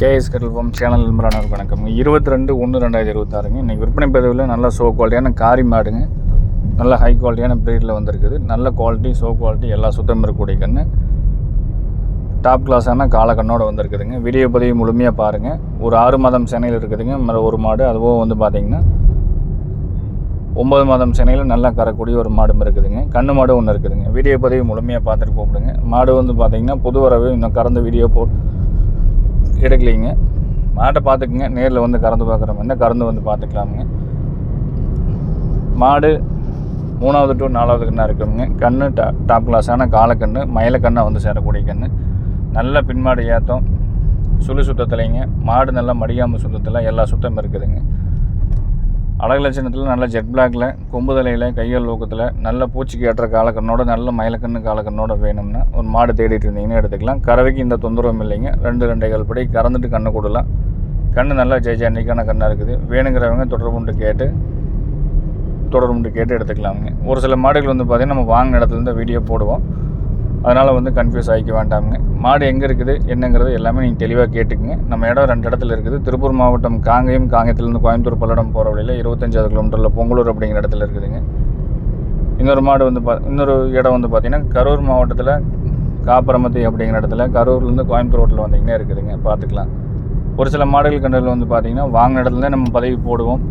KS கட்டல்ஃபார்ம் channel நண்பரான வணக்கம். இருபத்தி ரெண்டு ஒன்று ரெண்டாயிரத்தி இருபத்தாறுங்க. இன்றைக்கி விற்பனை பதிவில் நல்ல ஷோ குவாலிட்டியான காரி மாடுங்க. நல்ல ஹை குவாலிட்டியான ப்ரீடில் வந்திருக்குது. நல்ல குவாலிட்டி ஷோ குவாலிட்டி எல்லா சுத்தம் இருக்கக்கூடிய கன்று டாப் கிளாஸான காலக்கண்ணோடு வந்திருக்குதுங்க. வீடியோ பதிவு முழுமையாக பாருங்கள் ஒரு ஆறு மாதம் சென்னையில் இருக்குதுங்க. மறு ஒரு மாடு அதுவும் வந்து பார்த்திங்கன்னா ஒம்பது மாதம் சென்னையில் நல்லா கறக்கூடிய ஒரு மாடும் இருக்குதுங்க. கண்ணு மாடு ஒன்று இருக்குதுங்க. வீடியோ பதிவு முழுமையாக பார்த்துட்டு கூப்பிடுங்க மாடு வந்து பார்த்திங்கன்னா புது வரவு இன்னும் கறந்த வீடியோ போ எடுக்கலைங்க. மாட்டை பார்த்துக்குங்க. நேரில் வந்து கறந்து பார்க்குறவங்க கறந்து வந்து பார்த்துக்கலாமுங்க. மாடு மூணாவது டு நாலாவது கண்ணாக இருக்குங்க. கண்ணு டா டாப் கிளாஸான காலக்கண்ணு மயிலக்கண்ணாக வந்து சேரக்கூடிய கண்ணு. நல்ல பின்மாடு ஏற்றம் சுழி சுத்தத்துலைங்க. மாடு நல்லா மடியாமல் சுத்தத்தில் எல்லா சுத்தமும் இருக்குதுங்க. அழகு லட்சணத்தில் நல்ல ஜெட் பிளாக்ல கொம்பு தலையில் கையல் ஊக்கத்தில் நல்ல பூச்சிக்கு ஏற்ற காலக்கண்ணோட நல்ல மயிலக்கண்ணு காலக்கண்ணோட வேணும்னா ஒரு மாடு தேடிட்டு இருந்தீங்கன்னா எடுத்துக்கலாம். கறவைக்கு இந்த தொந்தரவும் இல்லைங்க. ரெண்டு ரெண்டே படி கறந்துட்டு கண்ணு கொடுலாம். கண்ணு நல்லா ஜெய ஜெயனிக்கான கண்ணாக இருக்குது. வேணுங்கிறவங்க தொடர்புண்டு கேட்டு தொடர்புண்டு கேட்டு எடுத்துக்கலாமுங்க. ஒரு சில மாடுகள் வந்து பார்த்திங்கன்னா நம்ம வாங்கின இடத்துலேருந்து வீடியோ போடுவோம். அதனால் வந்து கன்ஃபியூஸ் ஆகிக்க வேண்டாமுங்க. மாடு எங்கே இருக்குது என்னங்கிறது எல்லாமே நீங்கள் தெளிவாக கேட்டுக்குங்க. நம்ம இடம் ரெண்டு இடத்துல இருக்குது. திருப்பூர் மாவட்டம் காங்கேயம் காங்கயத்துலேருந்து கோயம்புத்தூர் பல்லடம் போகிற வழியில் இருபத்தஞ்சாவது கிலோமீட்டரில் பொங்கலூர் அப்படிங்கிற இடத்துல இருக்குதுங்க. இன்னொரு மாடு வந்து பா இன்னொரு இடம் வந்து பார்த்திங்கன்னா கரூர் மாவட்டத்தில் காப்பரமத்தி அப்படிங்கிற இடத்துல கரூர்லேருந்து கோயம்புத்தூர் ரோட்டில் வந்தீங்கன்னா இருக்குதுங்க. பார்த்துக்கலாம் ஒரு சில மாடுகள் கண்டதில் வந்து பார்த்திங்கன்னா வாங்கின இடத்துல நம்ம பதவி போடுவோம்.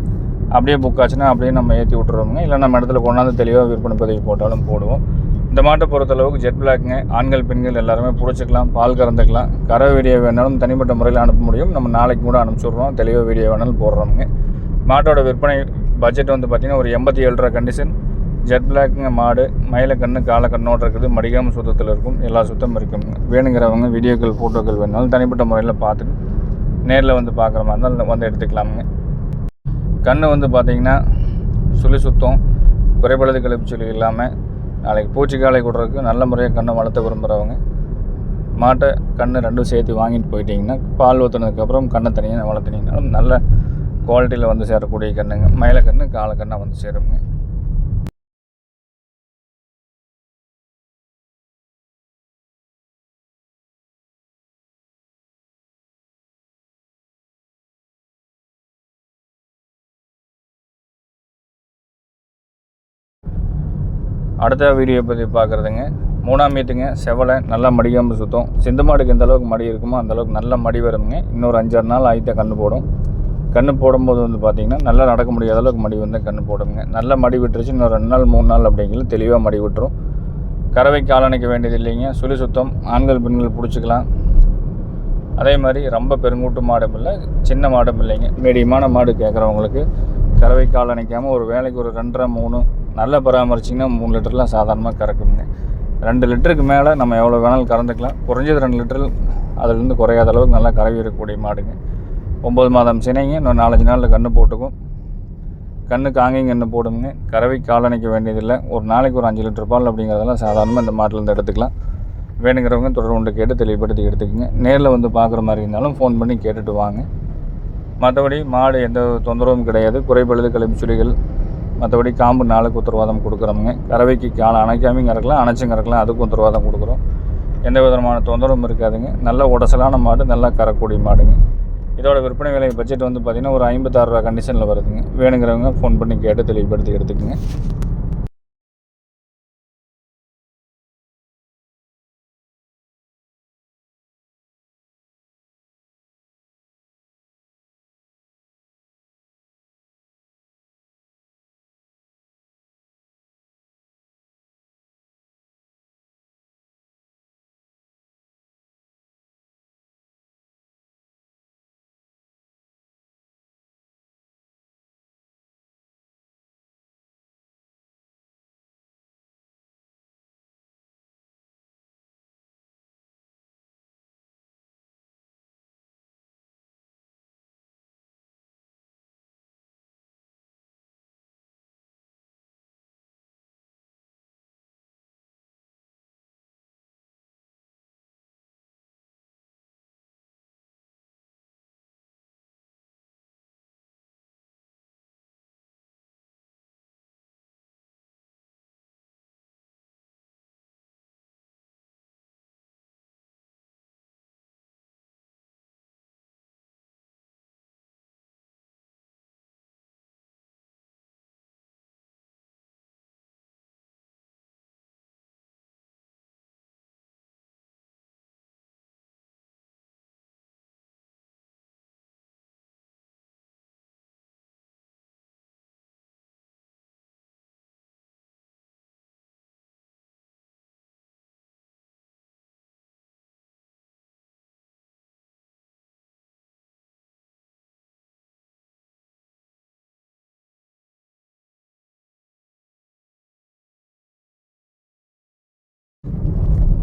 அப்படியே புக் ஆச்சுன்னா அப்படியே நம்ம ஏற்றி விட்ருவோங்க இல்லை நம்ம இடத்துல கொண்டாந்து தெளிவாக விற்பனை பதவி போட்டாலும் போடுவோம். இந்த மாட்டை பொறுத்தளவுக்கு ஜெட் பிளாக்ங்க ஆண்கள் பெண்கள் எல்லாருமே பிடிச்சிக்கலாம் பால் கறந்துக்கலாம். கரை வீடியோ வேணாலும் தனிப்பட்ட முறையில் அனுப்ப முடியும். நம்ம நாளைக்கு கூட அனுப்பிச்சுட்றோம். தெளிவாக வீடியோ வேணாலும் போடுறோமுங்க. மாட்டோட விற்பனை பட்ஜெட் வந்து பார்த்திங்கன்னா ஒரு எண்பத்தி ஏழு ரூபா கண்டிஷன் ஜெட் பிளாக்குங்க மாடு மயிலக்கண்ணு காலக்கண்ணோடு இருக்குது. மடிகாம சுத்தத்தில் இருக்கும். எல்லா சுத்தமும் இருக்கும் வேணுங்கிறவங்க வீடியோக்கள் ஃபோட்டோக்கள் வேணாலும் தனிப்பட்ட முறையில் பார்த்துட்டு நேரில் வந்து பார்க்குற மாதிரி இருந்தால் வந்து எடுத்துக்கலாமுங்க. கண் வந்து பார்த்திங்கன்னா சுழி சுத்தம் குறைபாடு கழிப்பு சொல்லி இல்லாமல் நாளைக்கு பூச்சிக்காலை கொடுறதுக்கு நல்ல முறையாக கண்ணை வளர்த்த விரும்புகிறவங்க மாட்டை கண்ணு ரெண்டும் சேர்த்து வாங்கிட்டு போயிட்டிங்கன்னா பால் ஊற்றுனதுக்கப்புறம் கண்ணை தனியாக வளர்த்துனீங்கனாலும் நல்ல குவாலிட்டியில் வந்து சேரக்கூடிய கண்ணுங்க மயில கண்ணு காலை கண்ணாக வந்து சேருங்க. அடுத்த வீடியோ பற்றி பார்க்குறதுங்க. மூணாம் மீட்டுங்க செவலை நல்லா மடிக்காமல் சுத்தம். சிந்து மாடுக்கு எந்த அளவுக்கு மடி இருக்குமோ அந்தளவுக்கு நல்லா நல்ல மடி வருங்க. இன்னொரு அஞ்சாறு நாள் ஆகிட்ட கண்ணு போடும். கண்ணு போடும்போது வந்து பார்த்திங்கன்னா நல்லா நடக்க முடியாத அளவுக்கு மடி வந்து கண்ணு போடுங்க. நல்லா மடி விட்டுருச்சு இன்னும் ரெண்டு நாள் மூணு நாள் அப்படிங்கிறது தெளிவாக மடி விட்டுரும். கறவை காலணிக்க வேண்டியது இல்லைங்க. சுழி சுத்தம் ஆண்கள் பெண்கள் பிடிச்சிக்கலாம். அதே மாதிரி ரொம்ப பெருங்கூட்டு மாடும் இல்லை சின்ன மாடும் இல்லைங்க. மீடியமான மாடு கேட்குறவங்களுக்கு கறவை கால் அணைக்காமல் ஒரு வேலைக்கு ஒரு ரெண்டரை மூணு நல்லா பராமரிச்சிங்கன்னா மூணு லிட்டர்லாம் சாதாரணமாக கறக்குங்க ரெண்டு லிட்டருக்கு மேலே நம்ம எவ்வளோ வேணாலும் கறந்துக்கலாம். குறைஞ்சது ரெண்டு லிட்டர் அதுலேருந்து குறையாத அளவுக்கு நல்லா கறவி இருக்கக்கூடிய மாடுங்க. ஒம்பது மாதம் சினைங்க இன்னும் நாலஞ்சு நாளில் கன்று போட்டுக்கும். கண்ணு காங்கையும் கன்று போடுங்க கறவை காலணிக்க வேண்டியதில்லை. ஒரு நாளைக்கு ஒரு அஞ்சு லிட்டர் பால் அப்படிங்கிறதெல்லாம் சாதாரணமாக இந்த மாட்டிலேருந்து எடுத்துக்கலாம். வேணுங்கிறவங்க தொடர்பு கேட்டு தெளிவுபடுத்தி எடுத்துக்கோங்க. நேரில் வந்து பார்க்குற மாதிரி இருந்தாலும் ஃபோன் பண்ணி கேட்டுட்டு வாங்க. மற்றபடி மாடு எந்த தொந்தரவும் கிடையாது. குறைபழுது கழிப்பு சுழிகள் மற்றபடி காம்பு நாளுக்கு உத்தரவாதம் கொடுக்குறோமுங்க கறவைக்கு காலை அணைக்காமையும் கறக்கலாம் அணைச்சும் கறக்கலாம் அதுக்கும் உத்தரவாதம் கொடுக்குறோம். எந்த விதமான தொந்தரவும் இருக்காதுங்க. நல்ல உடசலான மாடு நல்லா கறக்கூடிய மாடுங்க. இதோட விற்பனை விலை பட்ஜெட் வந்து பார்த்திங்கன்னா ஒரு ஐம்பத்தாறு ரூபா கண்டிஷனில் வருதுங்க. வேணுங்கிறவங்க ஃபோன் பண்ணி கேட்டு தெளிவுபடுத்தி எடுத்துக்கோங்க.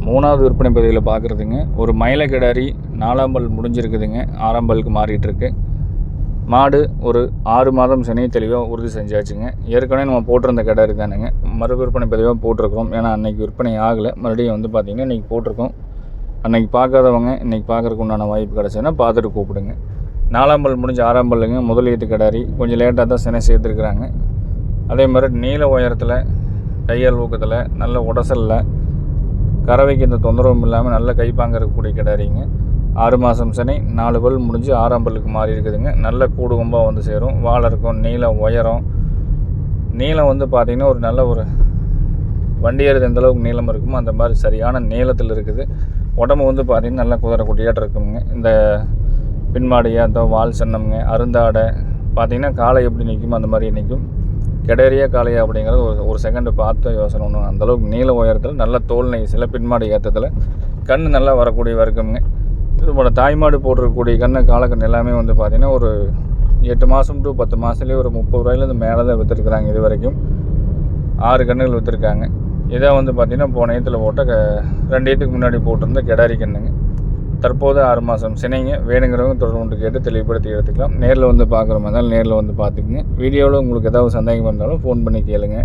மூணாவது விற்பனை பகுதியில் பார்க்குறதுங்க ஒரு மயில கிடாரி நாலாம் பல் முடிஞ்சிருக்குதுங்க. ஆறாம் பல்லுக்கு மாறிட்டுருக்கு. மாடு ஒரு ஆறு மாதம் சனி தெளிவாக உறுதி செஞ்சாச்சுங்க. ஏற்கனவே நம்ம போட்டிருந்த கிடாரி தானுங்க. மறு விற்பனை பதிவாக போட்டிருக்கிறோம். ஏன்னா அன்றைக்கி விற்பனை ஆகலை. மறுபடியும் வந்து பார்த்திங்கன்னா இன்றைக்கி போட்டிருக்கோம். அன்றைக்கி பார்க்காதவங்க இன்றைக்கி பார்க்குறக்கு உண்டான வாய்ப்பு கிடச்சுன்னா பார்த்துட்டு கூப்பிடுங்க. நாலாம் பல் முடிஞ்ச ஆறாம் பல்லுங்க. முதலீட்டு கிடாரி. கொஞ்சம் லேட்டாக தான் சினை சேர்த்துருக்குறாங்க. அதே மாதிரி நீல உயரத்தில் கையால் ஊக்கத்தில் நல்ல உடசலில் கறவைக்கு இந்த தொந்தரவும் இல்லாமல் நல்ல கைப்பாங்க இருக்கக்கூடிய கிடாரிங்க. ஆறு மாதம் சனி நாலு பல் முடிஞ்சு ஆறாம் பல்லுக்கு மாறி இருக்குதுங்க. நல்ல கூடு கும்பாக வந்து சேரும். வாழை இருக்கும் நீளம் உயரம். நீளம் வந்து பார்த்திங்கன்னா ஒரு நல்ல ஒரு வண்டி ஏறுது எந்த அளவுக்கு நீளம் இருக்குமோ அந்த மாதிரி சரியான நீளத்தில் இருக்குது. உடம்பு வந்து பார்த்திங்கன்னா நல்லா குதிரை குட்டியாட்டம் இருக்குங்க. இந்த பின்மாடியாக இந்த வால் சன்னம்ங்க அருந்தாடை பார்த்திங்கன்னா காலை எப்படி நிற்குமோ அந்த மாதிரி நிற்கும் கெடேரியா காளையா அப்படிங்கிறது ஒரு ஒரு செகண்டு பார்த்து யோசனை ஒன்று அந்தளவுக்கு நீள உயரத்தில் நல்ல தோல் நெய் சில பின்மாடு ஏற்றத்தில் கண் நல்லா வரக்கூடிய வரைக்குங்க இது போல் தாய்மாடு போட்டிருக்கக்கூடிய கண்ணு காலக்கண் எல்லாமே வந்து பார்த்திங்கன்னா ஒரு எட்டு மாதம் டு பத்து மாதத்துலேயே ஒரு முப்பது ரூபாயிலேருந்து மேலே தான் விற்றுருக்குறாங்க இது வரைக்கும். ஆறு கண்ணுகள் விற்றுருக்காங்க இதை வந்து பார்த்திங்கன்னா போன ஏத்தில் போட்ட க ரெண்டு ஏத்துக்கு முன்னாடி போட்டிருந்த கெடாரி கண்ணுங்க. தற்போது ஆறு மாதம் சினைங்க. வேணுங்கிறவங்க தொடர்பு கேட்டு தெளிவுபடுத்தி எடுத்துக்கலாம். நேரில் வந்து பார்க்குற மாதிரி இருந்தாலும் நேரில் வந்து பார்த்துக்குங்க வீடியோவில் உங்களுக்கு ஏதாவது சந்தேகம் இருந்தாலும் ஃபோன் பண்ணி கேளுங்க.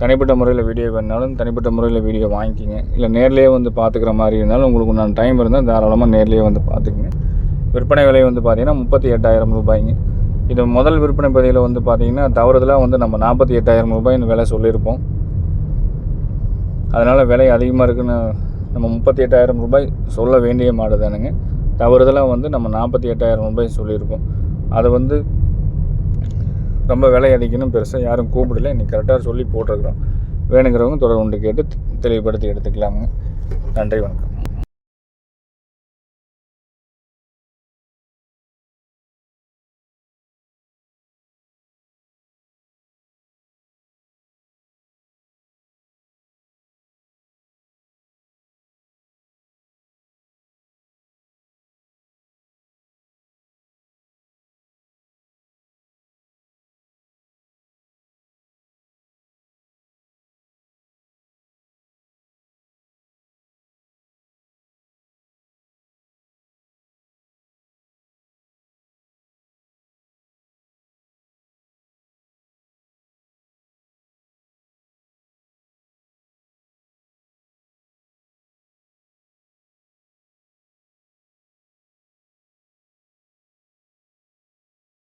தனிப்பட்ட முறையில் வீடியோ வேணாலும் தனிப்பட்ட முறையில் வீடியோ வாங்கிக்கிங்க. இல்லை நேர்லேயே வந்து பார்த்துக்கிற மாதிரி இருந்தாலும் உங்களுக்கு நான் டைம் இருந்தால் தாராளமாக நேர்லேயே வந்து பார்த்துக்குங்க விற்பனை விலை வந்து பார்த்தீங்கன்னா முப்பத்தி எட்டாயிரம் ரூபாய்ங்க. இது முதல் விற்பனை பதிவில் வந்து பார்த்தீங்கன்னா தவறுதலாக வந்து நம்ம நாற்பத்தி எட்டாயிரம் ரூபாய்னு விலை சொல்லியிருப்போம். அதனால் விலை அதிகமாக இருக்குன்னு நம்ம முப்பத்தி எட்டாயிரம் ரூபாய் சொல்ல வேண்டிய மாடு தானுங்க. தவறுதலாக வந்து நம்ம நாற்பத்தி எட்டாயிரம் ரூபாய் சொல்லியிருக்கோம். அதை வந்து ரொம்ப விலை அதிகம்னு பெருசாக யாரும் கூப்பிடல. இன்றைக்கி கரெக்டாக சொல்லி போட்டிருக்கிறோம். வேணுங்கிறவங்க தொடர்பு கேட்டு தெளிவுபடுத்தி எடுத்துக்கலாமுங்க. நன்றி வணக்கம்.